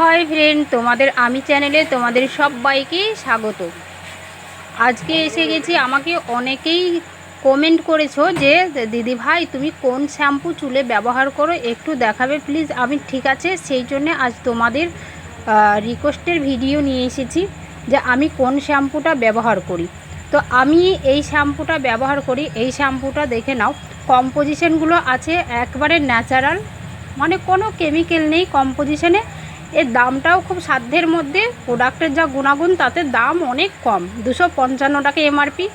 Hi friend, তোমাদের আমি চ্যানেলে তোমাদের সবাইকে স্বাগত। আজকে এসে গেছি, আমাকে অনেকেই কমেন্ট করেছ যে, দিদি ভাই, তুমি কোন শ্যাম্পু চুলে ব্যবহার করো? একটু দেখাবে প্লিজ আমি ঠিক আছে, সেই জন্যে আজ তোমাদের রিকোয়েস্টের ভিডিও নিয়ে এসেছি যে, আমি কোন শ্যাম্পুটা ব্যবহার করি? তো আমি এই শ্যাম্পুটা ব্যবহার করি, এই শ্যাম্পুটা দেখে নাও কম্পোজিশনগুলো আছে একবারে ন্যাচারাল মানে কোনো কেমিক্যাল নেই কম্পোজিশনে এর দামটাও খুব সাধ্যের মধ্যে। প্রোডাক্টের যা গুণাগুণ, তাতে দাম অনেক কম। দুশো পঞ্চান্ন টাকা এমআরপি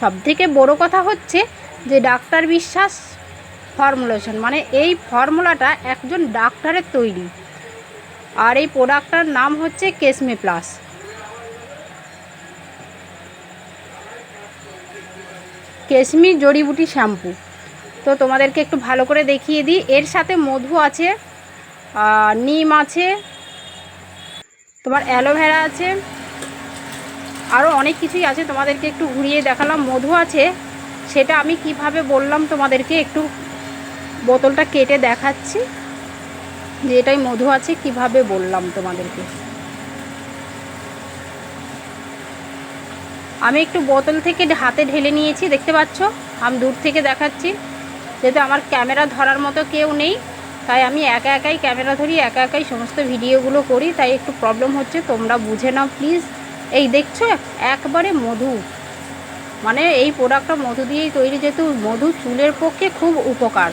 সব থেকে বড়ো কথা হচ্ছে যে ডাক্তার বিশ্বাস ফর্মুলেশন মানে এই ফর্মুলাটা একজন ডাক্তারের তৈরি। আর এই প্রোডাক্টটার নাম হচ্ছে কেসমি প্লাস কেশমি জড়িবুটি শ্যাম্পু তো তোমাদেরকে একটু ভালো করে দেখিয়ে দিই। এর সাথে মধু আছে নিম আছে তোমার অ্যালোভেরা আছে। আরও অনেক কিছুই আছে, তোমাদেরকে একটু ঘুরিয়ে দেখালাম। মধু আছে, সেটা আমি কীভাবে বললাম তোমাদেরকে একটু বোতলটা কেটে দেখাচ্ছি। যে এটাই মধু আছে, কীভাবে বললাম তোমাদেরকে। আমি একটু বোতল থেকে হাতে ঢেলে নিয়েছি, দেখতে পাচ্ছ? আমি দূর থেকে দেখাচ্ছি। যেহেতু আমার ক্যামেরা ধরার মতো কেউ নেই। তাই আমি একা একাই ক্যামেরা ধরি, একা একাই সমস্ত ভিডিওগুলো করি, তাই একটু প্রবলেম হচ্ছে, তোমরা বুঝে নাও প্লিজ এই দেখছ একবারে মধু। মানে এই প্রোডাক্টটা মধু দিয়েই তৈরি, যেহেতু মধু চুলের পক্ষে খুব উপকার।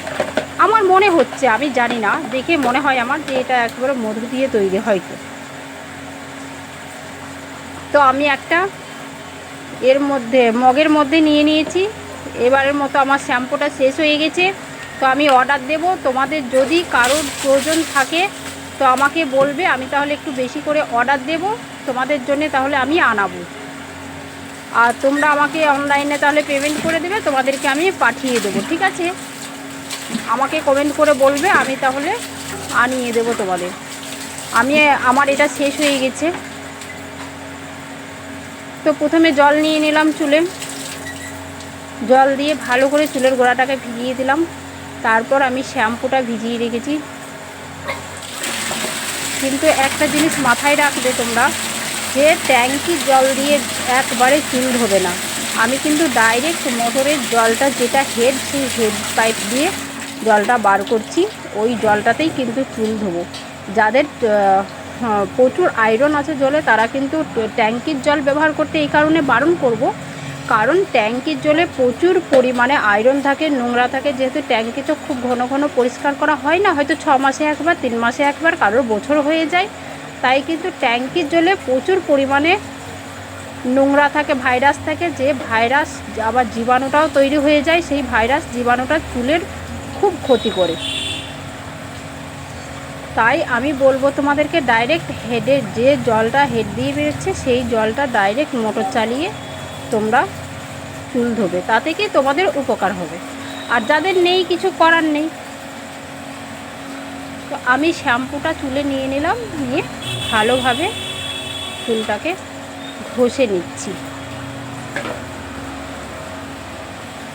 আমার মনে হচ্ছে, আমি জানি না, দেখে মনে হয় আমার যে এটা একবারে মধু দিয়ে তৈরি হয়তো তো। আমি একটা এর মধ্যে, মগের মধ্যে নিয়ে নিয়েছি। এবারের মতো আমার শ্যাম্পুটা শেষ হয়ে গেছে। তো আমি অর্ডার দেব। তোমাদের যদি কারোর প্রয়োজন থাকে, তো আমাকে বলবে, আমি তাহলে একটু বেশি করে অর্ডার দেব। তোমাদের জন্য তাহলে আমি আনাবো। আর তোমরা আমাকে অনলাইনে তাহলে পেমেন্ট করে দেবে, তোমাদেরকে আমি পাঠিয়ে দেবো, ঠিক আছে? আমাকে কমেন্ট করে বলবে, আমি তাহলে আনিয়ে দেবো তোমাদের। আমি, আমার এটা শেষ হয়ে গেছে। তো প্রথমে জল নিয়ে নিলাম চুলে। জল দিয়ে ভালো করে চুলের গোড়াটাকে ভিজিয়ে দিলাম। তারপর আমি শ্যাম্পুটা ভিজিয়ে রেখেছি। কিন্তু একটা জিনিস মাথায় রাখবে তোমরা, যে ট্যাঙ্কির জল দিয়ে একবারে চুল ধোবে না। আমি কিন্তু ডাইরেক্ট মোটরের জলটা যেটা হেড, সেই হেড পাইপ দিয়ে জলটা বার করছি। ওই জলটাতেই কিন্তু চুল ধোবো যাদের প্রচুর আয়রন আছে জলে, তারা কিন্তু ট্যাঙ্কির জল ব্যবহার করতে এই কারণে বারণ করব। কারণ ট্যাঙ্কির জলে প্রচুর পরিমাণে আয়রন থাকে, নোংরা থাকে। যেহেতু ট্যাঙ্কি তো খুব ঘন ঘন পরিষ্কার করা হয় না, হয়তো ছ মাসে একবার, তিন মাসে একবার, কারোর বছর হয়ে যায়। তাই কিন্তু ট্যাঙ্কির জলে প্রচুর পরিমাণে নোংরা থাকে ভাইরাস থাকে। যে ভাইরাস আবার জীবাণুটাও তৈরি হয়ে যায়, সেই ভাইরাস জীবাণুটা চুলের খুব ক্ষতি করে। তাই আমি বলব তোমাদেরকে ডাইরেক্ট হেডে যে জলটা হেড দিয়ে বেরোচ্ছে, সেই জলটা ডাইরেক্ট মোটর চালিয়ে তোমরা চুল ধোবে। তাতে কি তোমাদের উপকার হবে। আর যাদের নেই, কিছু করার নেই। তো আমি শ্যাম্পুটা চুলে নিয়ে নিলাম, নিয়ে ভালোভাবে চুলটাকে ঘষে নিচ্ছি।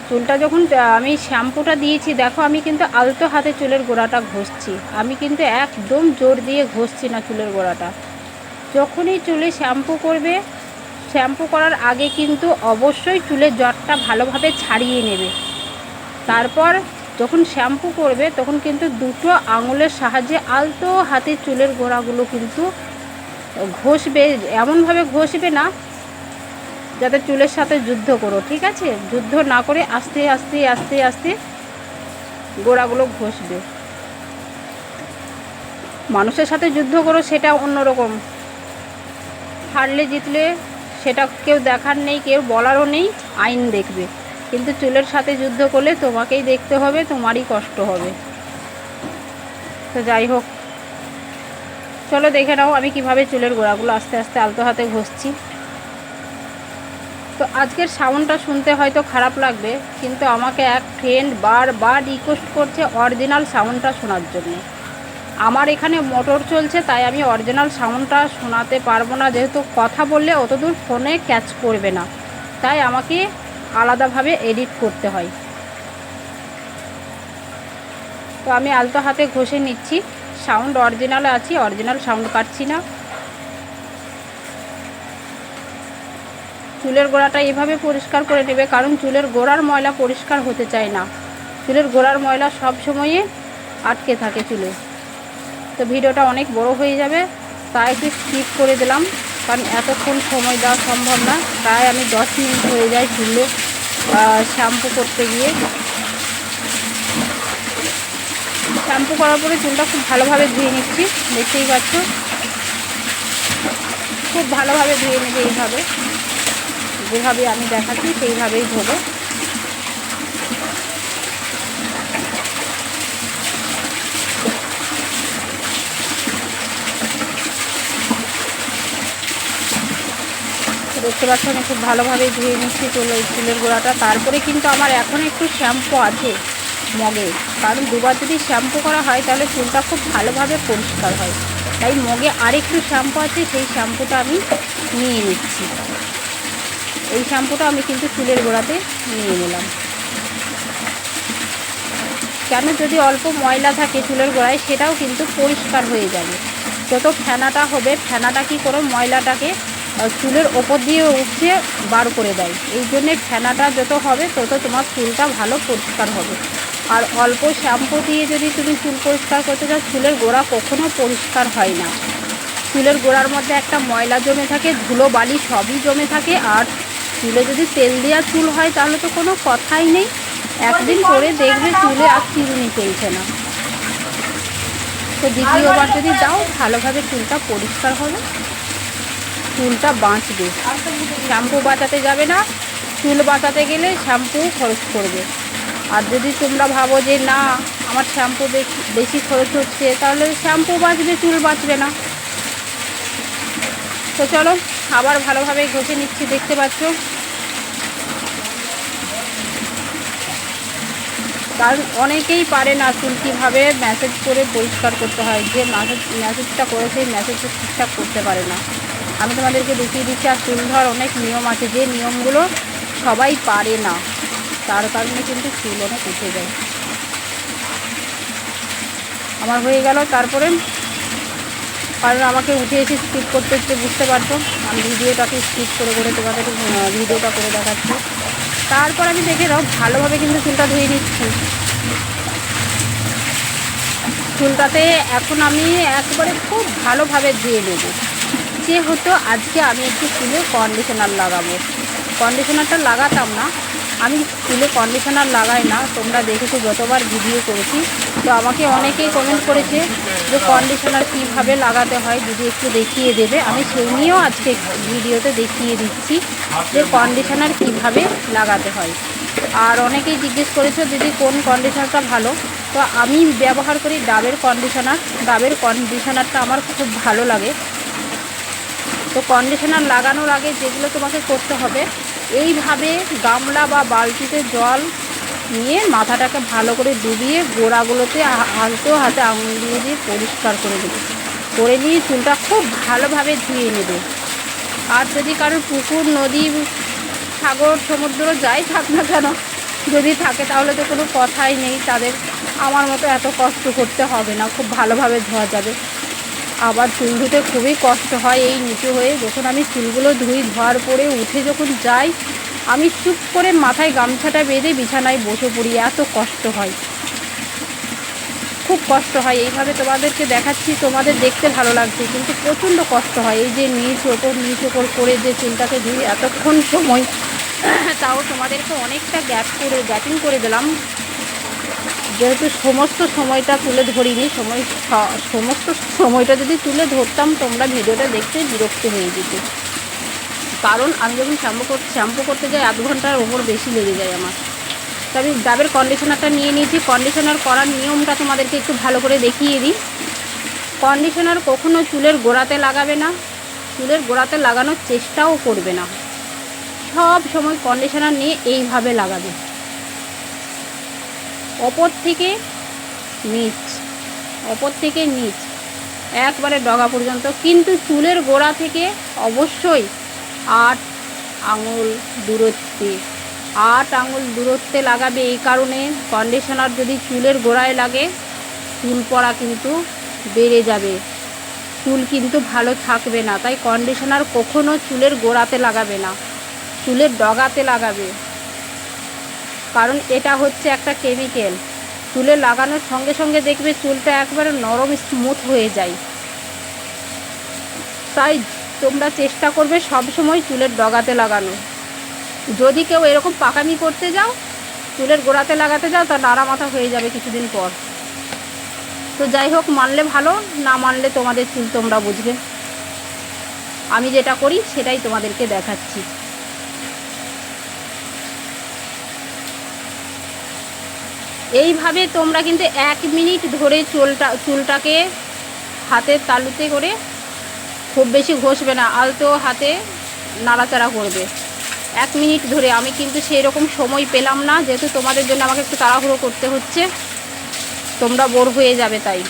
চুলটা যখন আমি শ্যাম্পুটা দিয়েছি, দেখো আমি কিন্তু আলতো হাতে চুলের গোড়াটা ঘষছি। আমি কিন্তু একদম জোর দিয়ে ঘষছি না চুলের গোড়াটা। যখনই চুলে শ্যাম্পু করবে শ্যাম্পু করার আগে কিন্তু অবশ্যই চুলের জটটা ভালোভাবে ছাড়িয়ে নেবে। তারপর যখন শ্যাম্পু করবে, তখন কিন্তু দুটো আঙুলের সাহায্যে আলতো হাতে চুলের গোড়াগুলো কিন্তু ঘষবে, এমনভাবে ঘষবে না, যাতে চুলের সাথে যুদ্ধ করো, ঠিক আছে? যুদ্ধ না করে আস্তে আস্তে আস্তে আস্তে গোড়াগুলো ঘষবে। মানুষের সাথে যুদ্ধ করো সেটা অন্যরকম। হারলে জিতলে সেটা কেউ দেখার নেই, কেউ বলারও নেই, আইন দেখবে। কিন্তু চুলের সাথে যুদ্ধ করলে তোমাকেই দেখতে হবে, তোমারই কষ্ট হবে। তো যাই হোক, চলো দেখে নাও আমি কীভাবে চুলের গোড়াগুলো আস্তে আস্তে আলতো হাতে ঘষছি। তো আজকের সাউন্ডটা শুনতে হয়তো খারাপ লাগবে, কিন্তু আমাকে এক ফ্রেন্ড বারবার রিকোয়েস্ট করছে অরিজিনাল সাউন্ডটা শোনার জন্য। আমার এখানে মোটর চলছে, তাই আমি অরিজিনাল সাউন্ডটা শোনাতে পারব না। যেহেতু কথা বললে অতদূর ফোনে ক্যাচ করবে না। তাই আমাকে আলাদাভাবে এডিট করতে হয়। তো আমি আলতো হাতে ঘষে নিচ্ছি। সাউন্ড অরিজিনাল আছি অরিজিনাল সাউন্ড কাটছি না। চুলের গোড়াটা এভাবে পরিষ্কার করে নেবে, কারণ চুলের গোড়ার ময়লা পরিষ্কার হতে চায় না। চুলের গোড়ার ময়লা সব সময়ে আটকে থাকে চুলে। তো ভিডিওটা অনেক বড় হয়ে যাবে, তাই একটু স্কিপ করে দিলাম, কারণ এতক্ষণ সময় দেওয়া সম্ভব না। প্রায় আমি দশ মিনিট হয়ে যায় চুলে শ্যাম্পু করতে গিয়ে। শ্যাম্পু করার পরে চুলটা খুব ভালোভাবে ধুয়ে নিচ্ছি, দেখতেই পাচ্ছ। খুব ভালোভাবে ধুয়ে নেবে এইভাবে, যেভাবে আমি দেখাচ্ছি সেইভাবেই ধোবো। দেখতে পাচ্ছ আমি খুব ভালোভাবে ধুয়ে নিচ্ছি চুল চুলের গোড়াটা। তারপরে কিন্তু আমার এখন একটু শ্যাম্পু আছে মগে। কারণ দুবার যদি শ্যাম্পু করা হয় তাহলে চুলটা খুব ভালোভাবে পরিষ্কার হয়। তাই মগে আরেকটু শ্যাম্পু আছে, সেই শ্যাম্পুটা আমি নিয়ে নিচ্ছি। এই শ্যাম্পুটা আমি কিন্তু চুলের গোড়াতে নিয়ে নিলাম। কেন যদি অল্প ময়লা থাকে চুলের গোড়ায়, সেটাও কিন্তু পরিষ্কার হয়ে যাবে। যত ফেনাটা হবে, ফেনাটা কি করো, ময়লাটাকে চুলের ওপর দিয়ে উঠছে বার করে দেয়। এই জন্যে ফেনাটা যত হবে, তত তোমার চুলটা ভালো পরিষ্কার হবে। আর অল্প শ্যাম্পু দিয়ে যদি তুমি চুল পরিষ্কার করতে চাও, চুলের গোড়া কখনো পরিষ্কার হয় না। চুলের গোড়ার মধ্যে একটা ময়লা জমে থাকে, ধুলো, বালি সবই জমে থাকে। আর চুলে যদি তেল দেওয়া চুল হয়, তাহলে তো কোনো কথাই নেই। একদিন পরে দেখবে চুলে আর চিরুনি চলছে না। তো দ্বিতীয়বার যদি দাও, ভালোভাবে চুলটা পরিষ্কার হবে। চুলটা বাঁচবে। শ্যাম্পু বাঁচাতে যাবে না, চুল বাঁচাতে গেলে শ্যাম্পু খরচ করবে। আর যদি তোমরা ভাবো যে না, আমার শ্যাম্পু বেশি খরচ হচ্ছে, তাহলে শ্যাম্পু বাঁচবে, চুল বাঁচবে না। তো চলো, আবার ভালোভাবে ঘষে নিচ্ছি, দেখতে পাচ্ছ। কারণ অনেকেই পারে না চুল কীভাবে ম্যাসেজ করে পরিষ্কার করতে হয়, যে ম্যাসেজ ম্যাসেজটা করে সেই ম্যাসেজটা ঠিকঠাক করতে পারে না। আমি তোমাদেরকে দেখিয়ে দিচ্ছি, আর চুল ধর অনেক নিয়ম আছে, যে নিয়মগুলো সবাই পারে না, তার কারণে কিন্তু চুল অনেক উঠে যায়। আমার হয়ে গেল, তারপরে কারণ আমাকে উঠে এসে স্কিপ করতে হচ্ছে, বুঝতে পারছ? আমি ভিডিওটাকে স্কিপ করে করে তোমাদের ভিডিওটা করে দেখাচ্ছি। তারপর আমি দেখে নাও, ভালোভাবে কিন্তু চুলটা ধুয়ে নিচ্ছি। চুলটাতে এখন আমি একবারে খুব ভালোভাবে ধুয়ে নেব। যেহেতু আজকে আমি একটু চুলে কন্ডিশনার লাগাবো। কন্ডিশনারটা লাগাতাম না। আমি চুলে কন্ডিশনার লাগাই না। তোমরা দেখেছ, যতবার ভিডিও করেছি। তো আমাকে অনেকেই কমেন্ট করেছে যে কন্ডিশনার কীভাবে লাগাতে হয়। যদি একটু দেখিয়ে দেবে। আমি সেই নিয়েও আজকে ভিডিওতে দেখিয়ে দিচ্ছি যে কন্ডিশনার কীভাবে লাগাতে হয়। আর অনেকেই জিজ্ঞেস করেছ, দিদি, কোন কন্ডিশনারটা ভালো? তো আমি ব্যবহার করি ডাবের কন্ডিশনার ডাবের কন্ডিশনারটা আমার খুব ভালো লাগে। তো কন্ডিশনার লাগানোর আগে যেগুলো তোমাকে করতে হবে, এইভাবে গামলা বা বালতিতে জল নিয়ে মাথাটাকে ভালো করে ডুবিয়ে গোড়াগুলোতে আলতো হাতে আঙুল দিয়ে দিয়ে পরিষ্কার করে দেবে। করে নিয়ে চুলটা খুব ভালোভাবে ধুয়ে নেবে। আর যদি কারোর পুকুর, নদী, সাগর, সমুদ্র যাই থাক না কেন, যদি থাকে তাহলে তো কোনো কথাই নেই, তাদের আমার মতো এত কষ্ট করতে হবে না, খুব ভালোভাবে ধোয়া যাবে। আবার চুল ধুতে খুবই কষ্ট হয় এই নিচু হয়ে। যখন আমি চুলগুলো ধুই, ধোয়ার পরে উঠে যখন যাই, আমি চুপ করে মাথায় গামছাটা বেঁধে বিছানায় বসে পড়ি, এত কষ্ট হয়। খুব কষ্ট হয়। এইভাবে তোমাদেরকে দেখাচ্ছি, তোমাদের দেখতে ভালো লাগছে, কিন্তু প্রচণ্ড কষ্ট হয়। এই যে নিচ ওপর নিচ ওপর করে যে চুলটাকে ধুই, এতক্ষণ সময়, তাও তোমাদেরকে অনেকটা গ্যাপ করে গ্যাপিং করে দিলাম। যেহেতু সমস্ত সময়টা তুলে ধরিনি, সময় সমস্ত সময়টা যদি তুলে ধরতাম, তোমরা ভিডিওটা দেখতে বিরক্ত হয়ে যেত। কারণ আমি যখন শ্যাম্পু করতে শ্যাম্পু করতে যাই, আধ ঘণ্টার ওপর বেশি লেগে যায় আমার। তো আমি ডাবের কন্ডিশনারটা নিয়ে নিয়েছি। কন্ডিশনার করার নিয়মটা তোমাদেরকে একটু ভালো করে দেখিয়ে দিই। কন্ডিশনার কখনো চুলের গোড়াতে লাগাবে না। চুলের গোড়াতে লাগানোর চেষ্টাও করবে না। সব সময় কন্ডিশনার নিয়ে এইভাবে লাগাবে। ওপর থেকে নিচ ওপর থেকে নিচ, একবারে ডগা পর্যন্ত। কিন্তু চুলের গোড়া থেকে অবশ্যই আট আঙুল দূরত্বে, আট আঙুল দূরত্বে লাগাবে। এই কারণে কন্ডিশনার যদি চুলের গোড়ায় লাগে, চুল পড়া কিন্তু বেড়ে যাবে। চুল কিন্তু ভালো থাকবে না। তাই কন্ডিশনার কখনো চুলের গোড়াতে লাগাবে না। চুলের ডগাতে লাগাবে। কারণ এটা হচ্ছে একটা কেমিক্যাল। চুলে লাগানোর সঙ্গে সঙ্গে দেখবে চুলটা একবারে নরম স্মুথ হয়ে যায়। তাই তোমরা চেষ্টা করবে সব সময় চুলের ডগাতে লাগানো যদি কেউ এরকম পাকামি করতে যাও, চুলের গোড়াতে লাগাতে যাও তা নাড়া মাথা হয়ে যাবে কিছুদিন পর। তো যাই হোক, মানলে ভালো, না মানলে তোমাদের চুল তোমরা বুঝবে। আমি যেটা করি, সেটাই তোমাদেরকে দেখাচ্ছি। এইভাবে তোমরা কিন্তু এক মিনিট ধরে চুলটা, চুলটাকে হাতের তালুতে করে খুব বেশি ঘষবে না, আলতো হাতে নাড়াচাড়া করবে। এক মিনিট ধরে, আমি কিন্তু সেই রকম সময় পেলাম না, যেহেতু তোমাদের জন্য আমাকে একটু তাড়াহুড়ো করতে হচ্ছে। তোমরা বোর হয়ে যাবে তাই।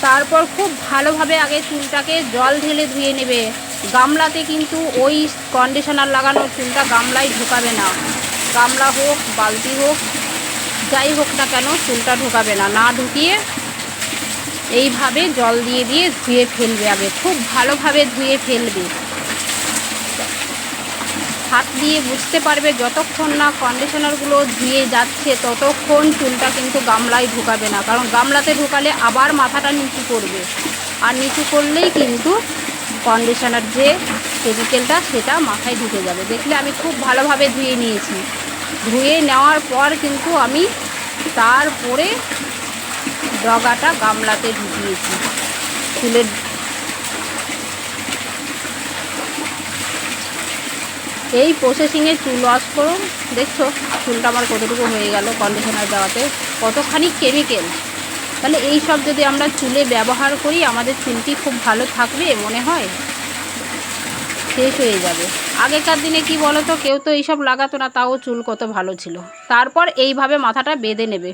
তারপর খুব ভালোভাবে আগে চুলটাকে জল ঢেলে ধুয়ে নেবে। গামলাতে কিন্তু ওই কন্ডিশনার লাগানো চুলটা গামলায় ঢোকাবে না। গামলা হোক, বালতি হোক, যাই হোক না কেন চুলটা ঢোকাবে না। না ঢুকিয়ে এইভাবে জল দিয়ে দিয়ে ধুয়ে ফেলবে আগে, খুব ভালোভাবে ধুয়ে ফেলবে। হাত দিয়ে বুঝতে পারবে যতক্ষণ না কন্ডিশনারগুলো ধুয়ে যাচ্ছে, ততক্ষণ চুলটা কিন্তু গামলায় ঢুকাবে না। কারণ গামলাতে ঢুকালে আবার মাথাটা নিচু করবে। আর নিচু করলেই কিন্তু কন্ডিশনার যে কেমিক্যালটা সেটা মাথায় ঢুকে যাবে। দেখলে আমি খুব ভালোভাবে ধুয়ে নিয়েছি। ধুয়ে নেওয়ার পর কিন্তু আমি তারপরে ডগাটা গামলাতে ঢুকিয়েছি। চুলের এই প্রসেসিংয়ে চুল ওয়াশ করুন দেখছ, চুলটা আমার কতটুকু হয়ে গেল কন্ডিশনার দেওয়াতে। কতখানি কেমিক্যাল তাহলে এই সব যদি আমরা চুলে ব্যবহার করি, আমাদের চুলটি খুব ভালো থাকবে, মনে হয়? শেষ হয়ে যাবে। আগেকার দিনে কি বলো তো কেউ তো এইসব লাগাতো না, তাও চুল কত ভালো ছিল। তারপর এইভাবে মাথাটা বেঁধে নেবে।